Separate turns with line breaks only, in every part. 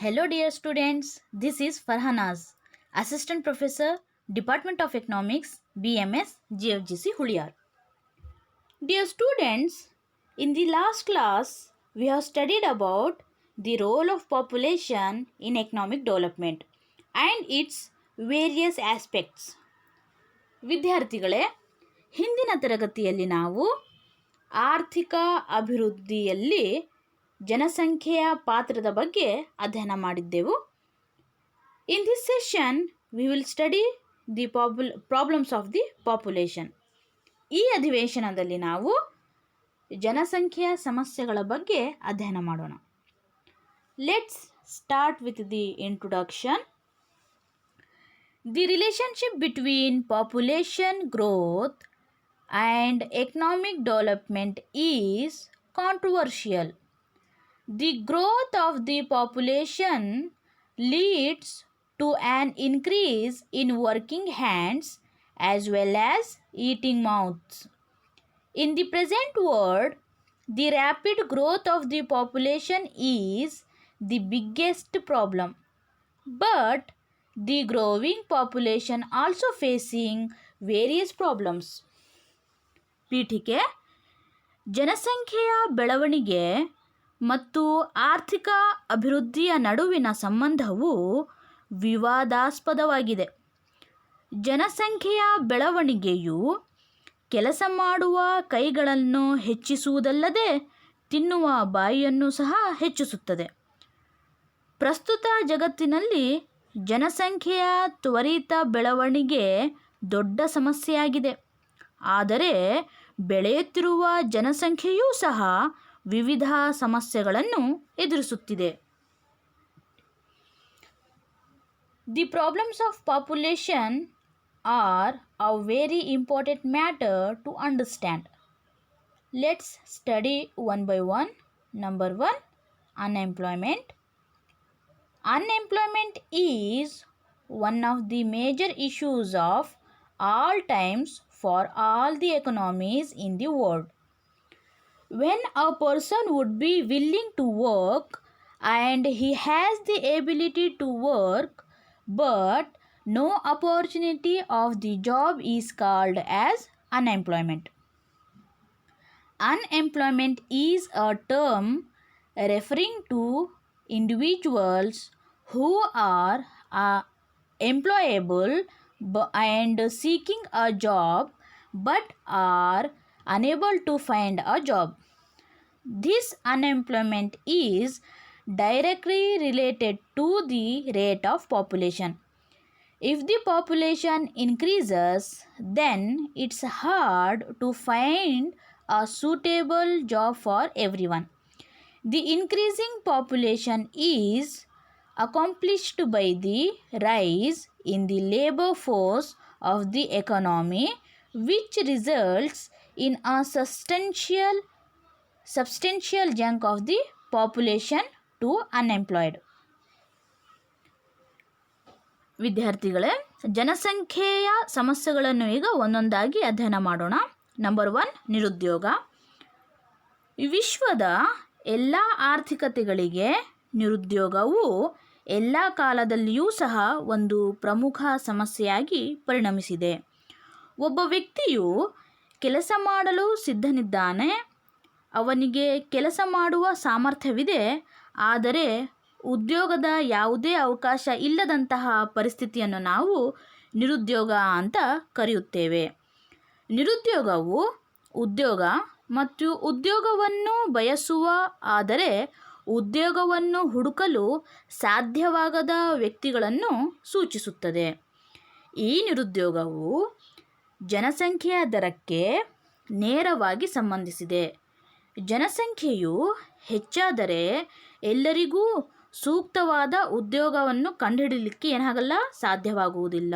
Hello, dear students. This is Farhanaz, Assistant Professor, Department of Economics, BMS, GFGC Huliyar. Dear students, in the last class, we have studied about the role of population in economic development and its various aspects. ವಿದ್ಯಾರ್ಥಿಗಳೇ ಹಿಂದಿನ ತರಗತಿಯಲ್ಲಿ ನಾವು ಆರ್ಥಿಕ ಅಭಿವೃದ್ಧಿಯಲ್ಲಿ ಜನಸಂಖ್ಯೆಯ ಪಾತ್ರದ ಬಗ್ಗೆ ಅಧ್ಯಯನ ಮಾಡಿದ್ದೆವು. In this session we will study the popular problems of the population ಈ ಅಧಿವೇಶನದಲ್ಲಿ ನಾವು ಜನಸಂಖ್ಯೆಯ ಸಮಸ್ಯೆಗಳ ಬಗ್ಗೆ ಅಧ್ಯಯನ ಮಾಡೋಣ. Let's start with the introduction the relationship between population growth and economic development is controversial. The growth of the population leads to an increase in working hands as well as eating mouths. In the present world, the rapid growth of the population is the biggest problem. But the growing population also facing various problems. ಪೀಠಿಕೆ ಜನಸಂಖ್ಯೆಯ ಬೆಳವಣಿಗೆ ಮತ್ತು ಆರ್ಥಿಕ ಅಭಿವೃದ್ಧಿಯ ನಡುವಿನ ಸಂಬಂಧವು ವಿವಾದಾಸ್ಪದವಾಗಿದೆ. ಜನಸಂಖ್ಯೆಯ ಬೆಳವಣಿಗೆಯು ಕೆಲಸ ಮಾಡುವ ಕೈಗಳನ್ನು ಹೆಚ್ಚಿಸುವುದಲ್ಲದೆ ತಿನ್ನುವ ಬಾಯಿಯನ್ನು ಸಹ ಹೆಚ್ಚಿಸುತ್ತದೆ. ಪ್ರಸ್ತುತ ಜಗತ್ತಿನಲ್ಲಿ ಜನಸಂಖ್ಯೆಯ ತ್ವರಿತ ಬೆಳವಣಿಗೆ ದೊಡ್ಡ ಸಮಸ್ಯೆಯಾಗಿದೆ. ಆದರೆ ಬೆಳೆಯುತ್ತಿರುವ ಜನಸಂಖ್ಯೆಯೂ ಸಹ ವಿವಿಧ ಸಮಸ್ಯೆಗಳನ್ನು ಎದುರಿಸುತ್ತಿದೆ. The problems of population are a very important matter to understand let's study one by one number one unemployment unemployment is one of the major issues of all times for all the economies in the world. When a person would be willing to work and he has the ability to work, but no opportunity of the job is called as unemployment. Unemployment is a term referring to individuals who are uh, employable and seeking a job but are unable to find a job. This unemployment is directly related to the rate of population. If the population increases, then it's hard to find a suitable job for everyone. The increasing population is accomplished by the rise in the labor force of the economy which results in a substantial substantial chunk of the population to unemployed. ವಿದ್ಯಾರ್ಥಿಗಳೇ, ಜನಸಂಖ್ಯೆಯ ಸಮಸ್ಯೆಗಳನ್ನು ಈಗ ಒಂದೊಂದಾಗಿ ಅಧ್ಯಯನ ಮಾಡೋಣ. Number one ನಿರುದ್ಯೋಗ. ವಿಶ್ವದ ಎಲ್ಲ ಆರ್ಥಿಕತೆಗಳಿಗೆ ನಿರುದ್ಯೋಗವು ಎಲ್ಲ ಕಾಲದಲ್ಲಿಯೂ ಸಹ ಒಂದು ಪ್ರಮುಖ ಸಮಸ್ಯೆಯಾಗಿ ಪರಿಣಮಿಸಿದೆ. ಒಬ್ಬ ವ್ಯಕ್ತಿಯು ಕೆಲಸ ಮಾಡಲು ಸಿದ್ಧನಿದ್ದಾನೆ. ಅವನಿಗೆ ಕೆಲಸ ಮಾಡುವ ಸಾಮರ್ಥ್ಯವಿದೆ. ಆದರೆ ಉದ್ಯೋಗದ ಯಾವುದೇ ಅವಕಾಶ ಇಲ್ಲದಂತಹ ಪರಿಸ್ಥಿತಿಯನ್ನು ನಾವು ನಿರುದ್ಯೋಗ ಅಂತ ಕರೆಯುತ್ತೇವೆ. ನಿರುದ್ಯೋಗವು ಉದ್ಯೋಗ ಮತ್ತು ಉದ್ಯೋಗವನ್ನು ಬಯಸುವ, ಆದರೆ ಉದ್ಯೋಗವನ್ನು ಹುಡುಕಲು ಸಾಧ್ಯವಾಗದ ವ್ಯಕ್ತಿಗಳನ್ನು ಸೂಚಿಸುತ್ತದೆ. ಈ ನಿರುದ್ಯೋಗವು ಜನಸಂಖ್ಯೆಯ ದರಕ್ಕೆ ನೇರವಾಗಿ ಸಂಬಂಧಿಸಿದೆ. ಜನಸಂಖ್ಯೆಯು ಹೆಚ್ಚಾದರೆ ಎಲ್ಲರಿಗೂ ಸೂಕ್ತವಾದ ಉದ್ಯೋಗವನ್ನು ಕಂಡುಹಿಡಲಿಕ್ಕೆ ಏನಾಗಲ್ಲ, ಸಾಧ್ಯವಾಗುವುದಿಲ್ಲ.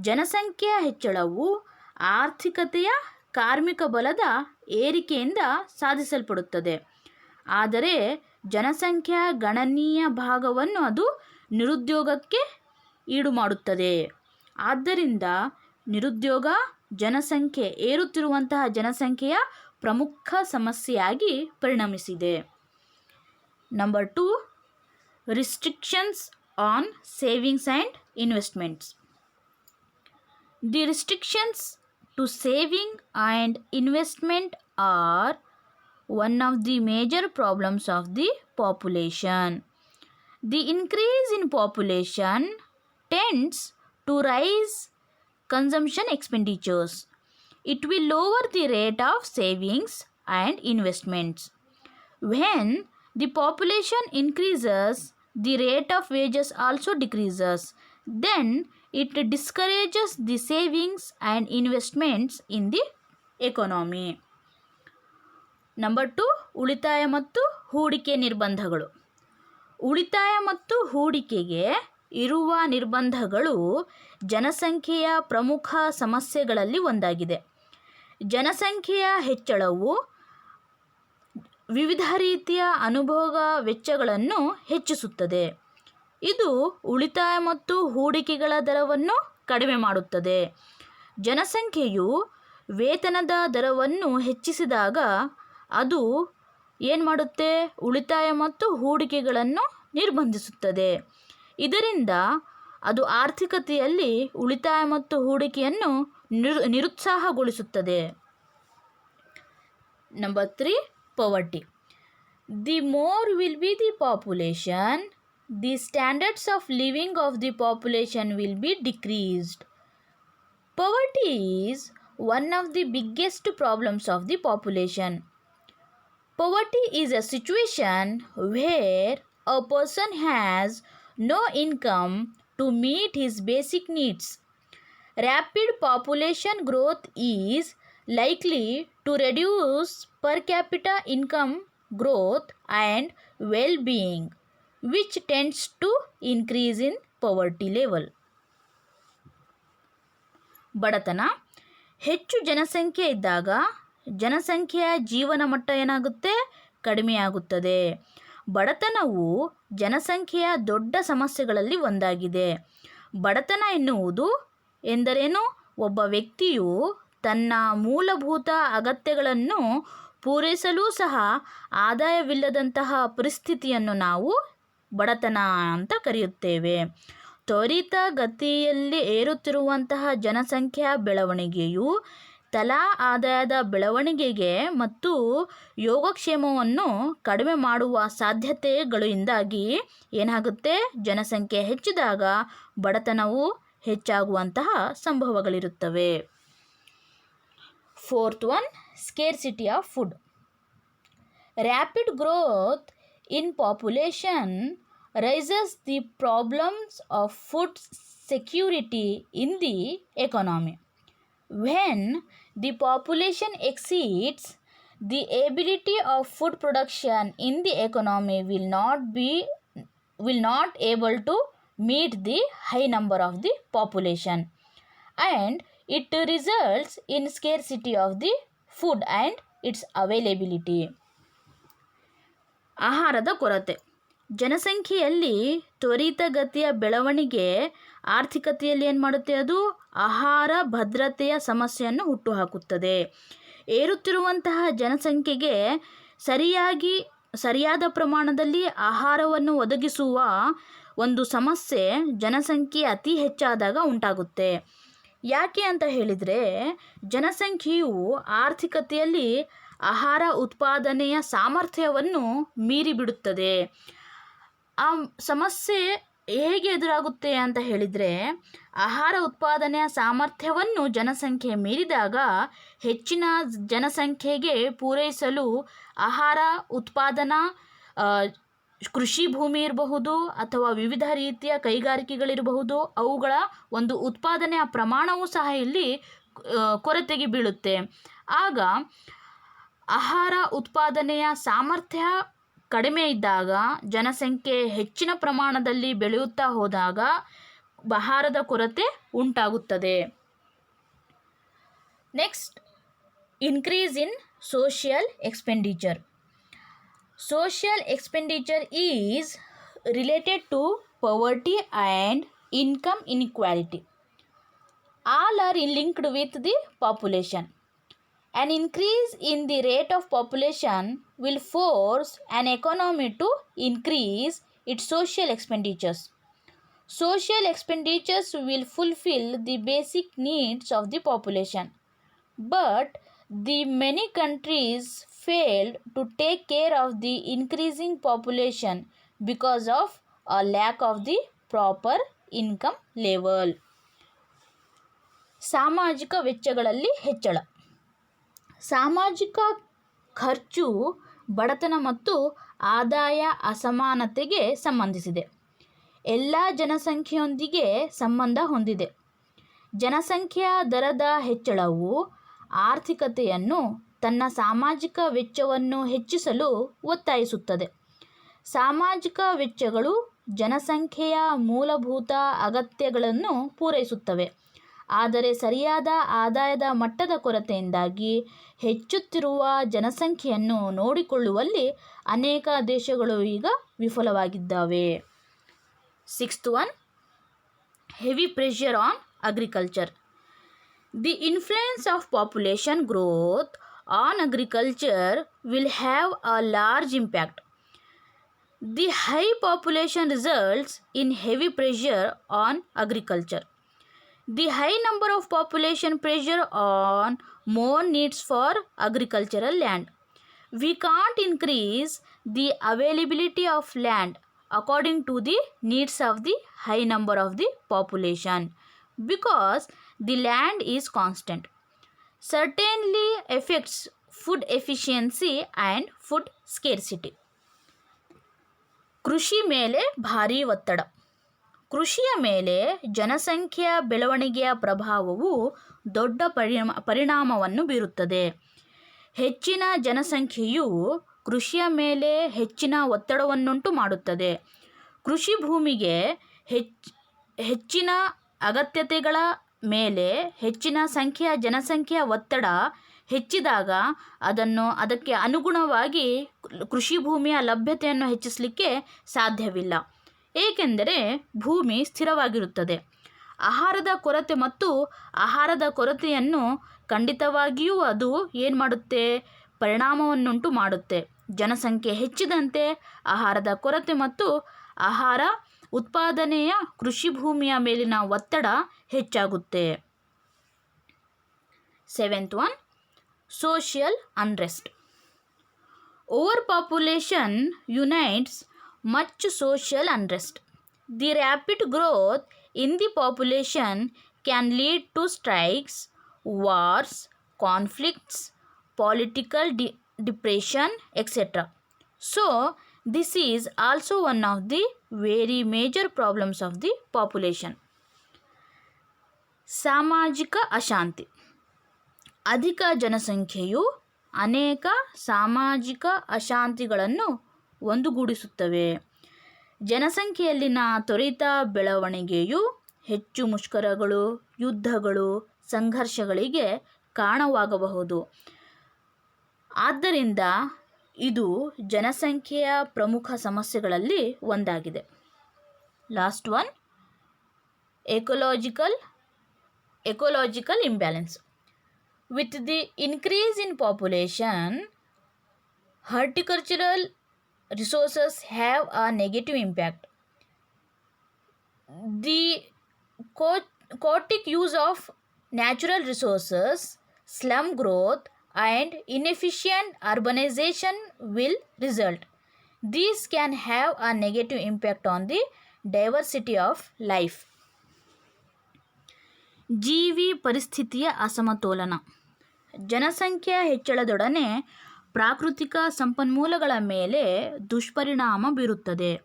ಜನಸಂಖ್ಯೆಯ ಹೆಚ್ಚಳವು ಆರ್ಥಿಕತೆಯ ಕಾರ್ಮಿಕ ಬಲದ ಏರಿಕೆಯಿಂದ ಸಾಧಿಸಲ್ಪಡುತ್ತದೆ. ಆದರೆ ಜನಸಂಖ್ಯೆಯ ಗಣನೀಯ ಭಾಗವನ್ನು ಅದು ನಿರುದ್ಯೋಗಕ್ಕೆ ಈಡು ಮಾಡುತ್ತದೆ ಆದ್ದರಿಂದ ನಿರುದ್ಯೋಗ ಜನಸಂಖ್ಯೆ ಏರುತ್ತಿರುವಂತಹ ಜನಸಂಖ್ಯೆಯ ಪ್ರಮುಖ ಸಮಸ್ಯೆಯಾಗಿ ಪರಿಣಮಿಸಿದೆ number two restrictions on savings and investments. The restrictions to saving and investment are one of the major problems of the population. The increase in population tends to rise consumption expenditures. It will lower the rate of savings and investments. When the population increases, the rate of wages also decreases. Then it discourages the savings and investments in the economy. Number two ಉಳಿತಾಯ ಮತ್ತು ಹೂಡಿಕೆ ನಿರ್ಬಂಧಗಳು ಉಳಿತಾಯ ಮತ್ತು ಹೂಡಿಕೆಗೆ ಇರುವ ನಿರ್ಬಂಧಗಳು ಜನಸಂಖ್ಯೆಯ ಪ್ರಮುಖ ಸಮಸ್ಯೆಗಳಲ್ಲಿ ಒಂದಾಗಿದೆ. ಜನಸಂಖ್ಯೆಯ ಹೆಚ್ಚಳವು ವಿವಿಧ ರೀತಿಯ ಅನುಭೋಗ ವೆಚ್ಚಗಳನ್ನು ಹೆಚ್ಚಿಸುತ್ತದೆ. ಇದು ಉಳಿತಾಯ ಮತ್ತು ಹೂಡಿಕೆಗಳ ದರವನ್ನು ಕಡಿಮೆ ಮಾಡುತ್ತದೆ. ಜನಸಂಖ್ಯೆಯು ವೇತನದ ದರವನ್ನು ಹೆಚ್ಚಿಸಿದಾಗ ಅದು ಏನು ಮಾಡುತ್ತೆ ಉಳಿತಾಯ ಮತ್ತು ಹೂಡಿಕೆಗಳನ್ನು ನಿರ್ಬಂಧಿಸುತ್ತದೆ. ಇದರಿಂದ ಅದು ಆರ್ಥಿಕತೆಯಲ್ಲಿ ಉಳಿತಾಯ ಮತ್ತು ಹೂಡಿಕೆಯನ್ನು ನಿರು, ನಿರುತ್ಸಾಹಗೊಳಿಸುತ್ತದೆ. Number three poverty the more will be the population the standards of living of the population will be decreased poverty is one of the biggest problems of the population poverty is a situation where a person has no income to meet his basic needs. Rapid population growth is likely to reduce per capita income growth and well being, which tends to increase in poverty level. ಬಡತನ ಹೆಚ್ಚು ಜನಸಂಖ್ಯೆ ಇದ್ದಾಗ ಜನಸಂಖ್ಯೆಯ ಜೀವನ ಮಟ್ಟ ಏನಾಗುತ್ತೆ ಕಡಿಮೆಯಾಗುತ್ತದೆ ಬಡತನವು ಜನಸಂಖ್ಯೆಯ ದೊಡ್ಡ ಸಮಸ್ಯೆಗಳಲ್ಲಿ ಒಂದಾಗಿದೆ. ಬಡತನ ಎನ್ನುವುದು ಎಂದರೇನು? ಒಬ್ಬ ವ್ಯಕ್ತಿಯು ತನ್ನ ಮೂಲಭೂತ ಅಗತ್ಯಗಳನ್ನು ಪೂರೈಸಲು ಸಹ ಆದಾಯವಿಲ್ಲದಂತಹ ಪರಿಸ್ಥಿತಿಯನ್ನು ನಾವು ಬಡತನ ಅಂತ ಕರೆಯುತ್ತೇವೆ. ತ್ವರಿತ ಗತಿಯಲ್ಲಿ ಏರುತ್ತಿರುವಂತಹ ಜನಸಂಖ್ಯಾ ಬೆಳವಣಿಗೆಯು ತಲಾ ಆದಾಯದ ಬೆಳವಣಿಗೆಗೆ ಮತ್ತು ಯೋಗಕ್ಷೇಮವನ್ನು ಕಡಿಮೆ ಮಾಡುವ ಸಾಧ್ಯತೆಗಳಿಂದಾಗಿ ಏನಾಗುತ್ತೆ? ಜನಸಂಖ್ಯೆ ಹೆಚ್ಚಿದಾಗ ಬಡತನವು ಹೆಚ್ಚಾಗುವಂತಹ ಸಂಭವಗಳಿರುತ್ತವೆ. Fourth one scarcity of food rapid growth in population raises the problems of food security in the economy. When the population exceeds, the ability of food production in the economy will not be will not able to meet the high number of the population and it results in scarcity of the food and its availability ಆಹಾರದ ಕೊರತೆ ಜನಸಂಖ್ಯೆಯಲ್ಲಿ ತ್ವರಿತಗತಿಯ ಬೆಳವಣಿಗೆ ಆರ್ಥಿಕತೆಯಲ್ಲಿ ಏನು ಮಾಡುತ್ತೆ ಅದು? ಆಹಾರ ಭದ್ರತೆಯ ಸಮಸ್ಯೆಯನ್ನು ಹುಟ್ಟುಹಾಕುತ್ತದೆ. ಏರುತ್ತಿರುವಂತಹ ಜನಸಂಖ್ಯೆಗೆ ಸರಿಯಾಗಿ, ಸರಿಯಾದ ಪ್ರಮಾಣದಲ್ಲಿ ಆಹಾರವನ್ನು ಒದಗಿಸುವ ಒಂದು ಸಮಸ್ಯೆ ಜನಸಂಖ್ಯೆ ಅತಿ ಹೆಚ್ಚಾದಾಗ ಉಂಟಾಗುತ್ತೆ. ಯಾಕೆ ಅಂತ ಹೇಳಿದರೆ, ಜನಸಂಖ್ಯೆಯು ಆರ್ಥಿಕತೆಯಲ್ಲಿ ಆಹಾರ ಉತ್ಪಾದನೆಯ ಸಾಮರ್ಥ್ಯವನ್ನು ಮೀರಿ ಬಿಡುತ್ತದೆ ಆ ಸಮಸ್ಯೆ ಹೇಗೆ ಎದುರಾಗುತ್ತೆ ಅಂತ ಹೇಳಿದರೆ, ಆಹಾರ ಉತ್ಪಾದನೆಯ ಸಾಮರ್ಥ್ಯವನ್ನು ಜನಸಂಖ್ಯೆ ಮೀರಿದಾಗ ಹೆಚ್ಚಿನ ಜನಸಂಖ್ಯೆಗೆ ಪೂರೈಸಲು ಆಹಾರ ಉತ್ಪಾದನಾ ಕೃಷಿ ಭೂಮಿ ಇರಬಹುದು ಅಥವಾ ವಿವಿಧ ರೀತಿಯ ಕೈಗಾರಿಕೆಗಳಿರಬಹುದು, ಅವುಗಳ ಒಂದು ಉತ್ಪಾದನೆಯ ಪ್ರಮಾಣವೂ ಸಹ ಇಲ್ಲಿ ಕೊರತೆಗೆ ಬೀಳುತ್ತೆ. ಆಗ ಆಹಾರ ಉತ್ಪಾದನೆಯ ಸಾಮರ್ಥ್ಯ ಕಡಿಮೆ ಇದ್ದಾಗ ಜನಸಂಖ್ಯೆ ಹೆಚ್ಚಿನ ಪ್ರಮಾಣದಲ್ಲಿ ಬೆಳೆಯುತ್ತಾ ಹೋದಾಗ ಆಹಾರದ ಕೊರತೆ ಉಂಟಾಗುತ್ತದೆ. Next increase in social expenditure social expenditure is related to poverty and income inequality all are in linked with the population an increase in the rate of population will force an economy to increase its social expenditures. Social expenditures will fulfill the basic needs of the population. But the many countries failed to take care of the increasing population because of a lack of the proper income level. ಸಾಮಾಜಿಕ ವೆಚ್ಚಗಳಲ್ಲಿ ಹೆಚ್ಚಳ ಸಾಮಾಜಿಕ ಖರ್ಚು ಬಡತನ ಮತ್ತು ಆದಾಯ ಅಸಮಾನತೆಗೆ ಸಂಬಂಧಿಸಿದೆ. ಎಲ್ಲ ಜನಸಂಖ್ಯೆಯೊಂದಿಗೆ ಸಂಬಂಧ ಹೊಂದಿದೆ. ಜನಸಂಖ್ಯಾ ದರದ ಹೆಚ್ಚಳವು ಆರ್ಥಿಕತೆಯನ್ನು ತನ್ನ ಸಾಮಾಜಿಕ ವೆಚ್ಚವನ್ನು ಹೆಚ್ಚಿಸಲು ಒತ್ತಾಯಿಸುತ್ತದೆ. ಸಾಮಾಜಿಕ ವೆಚ್ಚಗಳು ಜನಸಂಖ್ಯೆಯ ಮೂಲಭೂತ ಅಗತ್ಯಗಳನ್ನು ಪೂರೈಸುತ್ತವೆ. ಆದರೆ ಸರಿಯಾದ ಆದಾಯದ ಮಟ್ಟದ ಕೊರತೆಯಿಂದಾಗಿ ಹೆಚ್ಚುತ್ತಿರುವ ಜನಸಂಖ್ಯೆಯನ್ನು ನೋಡಿಕೊಳ್ಳುವಲ್ಲಿ ಅನೇಕ ದೇಶಗಳು ಈಗ ವಿಫಲವಾಗಿದ್ದಾವೆ. Sixth one heavy pressure on agriculture the influence of population growth on agriculture will have a large impact the high population results in heavy pressure on agriculture. The high number of population pressure on more needs for agricultural land. We can't increase the availability of land according to the needs of the high number of the population because the land is constant. Certainly affects food efficiency and food scarcity. ಕೃಷಿ ಮೇಲೆ ಭಾರೀ ಒತ್ತಡ ಕೃಷಿಯ ಮೇಲೆ ಜನಸಂಖ್ಯೆಯ ಬೆಳವಣಿಗೆಯ ಪ್ರಭಾವವು ದೊಡ್ಡ ಪರಿಣಾಮ, ಪರಿಣಾಮವನ್ನು ಬೀರುತ್ತದೆ. ಹೆಚ್ಚಿನ ಜನಸಂಖ್ಯೆಯು ಕೃಷಿಯ ಮೇಲೆ ಹೆಚ್ಚಿನ ಒತ್ತಡವನ್ನುಂಟು ಮಾಡುತ್ತದೆ. ಕೃಷಿ ಭೂಮಿಗೆ ಹೆಚ್ಚು ಹೆಚ್ಚಿನ ಅಗತ್ಯತೆಗಳ ಮೇಲೆ ಹೆಚ್ಚಿನ ಸಂಖ್ಯೆಯ ಜನಸಂಖ್ಯೆಯ ಒತ್ತಡ ಹೆಚ್ಚಿದಾಗ ಅದನ್ನು, ಅದಕ್ಕೆ ಅನುಗುಣವಾಗಿ ಕೃಷಿ ಭೂಮಿಯ ಲಭ್ಯತೆಯನ್ನು ಹೆಚ್ಚಿಸಲಿಕ್ಕೆ ಸಾಧ್ಯವಿಲ್ಲ. ಏಕೆಂದರೆ ಭೂಮಿ ಸ್ಥಿರವಾಗಿರುತ್ತದೆ. ಆಹಾರದ ಕೊರತೆ ಮತ್ತು ಆಹಾರದ ಕೊರತೆಯನ್ನು ಖಂಡಿತವಾಗಿಯೂ ಅದು ಏನು ಮಾಡುತ್ತೆ? ಪರಿಣಾಮವನ್ನುಂಟು ಮಾಡುತ್ತೆ. ಜನಸಂಖ್ಯೆ ಹೆಚ್ಚಿದಂತೆ ಆಹಾರದ ಕೊರತೆ ಮತ್ತು ಆಹಾರ ಉತ್ಪಾದನೆಯ ಕೃಷಿ ಭೂಮಿಯ ಮೇಲಿನ ಒತ್ತಡ ಹೆಚ್ಚಾಗುತ್ತೆ. Seventh one, social unrest. Over population unites much social unrest the rapid growth in the population can lead to strikes wars conflicts political de- depression etc so this is also one of the very major problems of the population ಸಾಮಾಜಿಕ ಅಶಾಂತಿ ಅಧಿಕ ಜನಸಂಖ್ಯೆಯು ಅನೇಕ ಸಾಮಾಜಿಕ ಅಶಾಂತಿಗಳನ್ನು ಒಂದುಗೂಡಿಸುತ್ತವೆ. ಜನಸಂಖ್ಯೆಯಲ್ಲಿನ ತ್ವರಿತ ಬೆಳವಣಿಗೆಯು ಹೆಚ್ಚು ಮುಷ್ಕರಗಳು, ಯುದ್ಧಗಳು, ಸಂಘರ್ಷಗಳಿಗೆ ಕಾರಣವಾಗಬಹುದು. ಆದ್ದರಿಂದ ಇದು ಜನಸಂಖ್ಯೆಯ ಪ್ರಮುಖ ಸಮಸ್ಯೆಗಳಲ್ಲಿ ಒಂದಾಗಿದೆ. Last one, ecological ecological imbalance. With the increase in population, horticultural Resources have a negative impact the chaotic use of natural resources, slum growth, and inefficient urbanization will result. These can have a negative impact on the diversity of life. ಜೀವಿ ಪರಿಸ್ಥಿತಿಯ ಅಸಮತೋಲನ ಜನಸಂಖ್ಯೆಯ ಹೆಚ್ಚಳದೊಡನೆ ಪ್ರಾಕೃತಿಕ ಸಂಪನ್ಮೂಲಗಳ ಮೇಲೆ ದುಷ್ಪರಿಣಾಮ ಬೀರುತ್ತದೆ.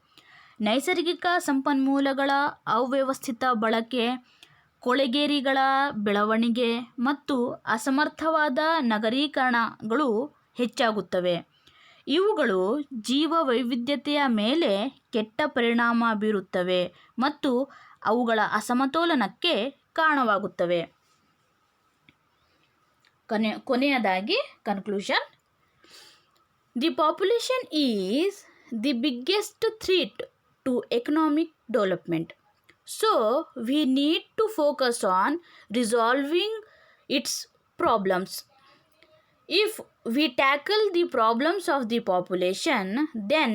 ನೈಸರ್ಗಿಕ ಸಂಪನ್ಮೂಲಗಳ ಅವ್ಯವಸ್ಥಿತ ಬಳಕೆ, ಕೊಳೆಗೇರಿಗಳ ಬೆಳವಣಿಗೆ ಮತ್ತು ಅಸಮರ್ಥವಾದ ನಗರೀಕರಣಗಳು ಹೆಚ್ಚಾಗುತ್ತವೆ. ಇವುಗಳು ಜೀವ ವೈವಿಧ್ಯತೆಯ ಮೇಲೆ ಕೆಟ್ಟ ಪರಿಣಾಮ ಬೀರುತ್ತವೆ ಮತ್ತು ಅವುಗಳ ಅಸಮತೋಲನಕ್ಕೆ ಕಾರಣವಾಗುತ್ತವೆ. ಕೊನೆ, ಕೊನೆಯದಾಗಿ conclusion The population is the biggest threat to economic development so we need to focus on resolving its problems if we tackle the problems of the population then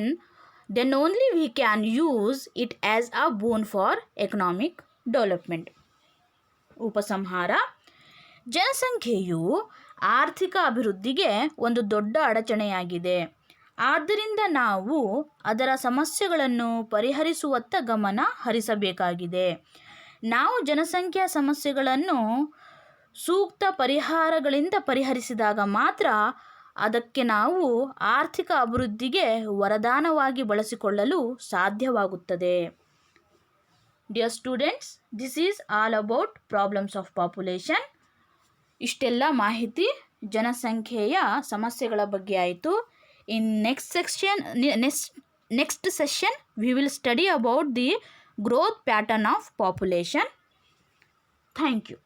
then only we can use it as a boon for economic development. ಉಪಸಂಹಾರ ಜನಸಂಖ್ಯೆಯು ಆರ್ಥಿಕ ಅಭಿವೃದ್ಧಿಗೆ ಒಂದು ದೊಡ್ಡ ಅಡಚಣೆಯಾಗಿದೆ. ಆದ್ದರಿಂದ ನಾವು ಅದರ ಸಮಸ್ಯೆಗಳನ್ನು ಪರಿಹರಿಸುವತ್ತ ಗಮನ ಹರಿಸಬೇಕಾಗಿದೆ. ನಾವು ಜನಸಂಖ್ಯಾ ಸಮಸ್ಯೆಗಳನ್ನು ಸೂಕ್ತ ಪರಿಹಾರಗಳಿಂದ ಪರಿಹರಿಸಿದಾಗ ಮಾತ್ರ ಅದಕ್ಕೆ ನಾವು ಆರ್ಥಿಕ ಅಭಿವೃದ್ಧಿಗೆ ವರದಾನವಾಗಿ ಬಳಸಿಕೊಳ್ಳಲು ಸಾಧ್ಯವಾಗುತ್ತದೆ. Dear students, this is all about problems of population. ಇಷ್ಟೆಲ್ಲ ಮಾಹಿತಿ ಜನಸಂಖ್ಯೆಯ ಸಮಸ್ಯೆಗಳ ಬಗ್ಗೆ ಆಯಿತು. In next section, next next session we will study about the growth pattern of population thank you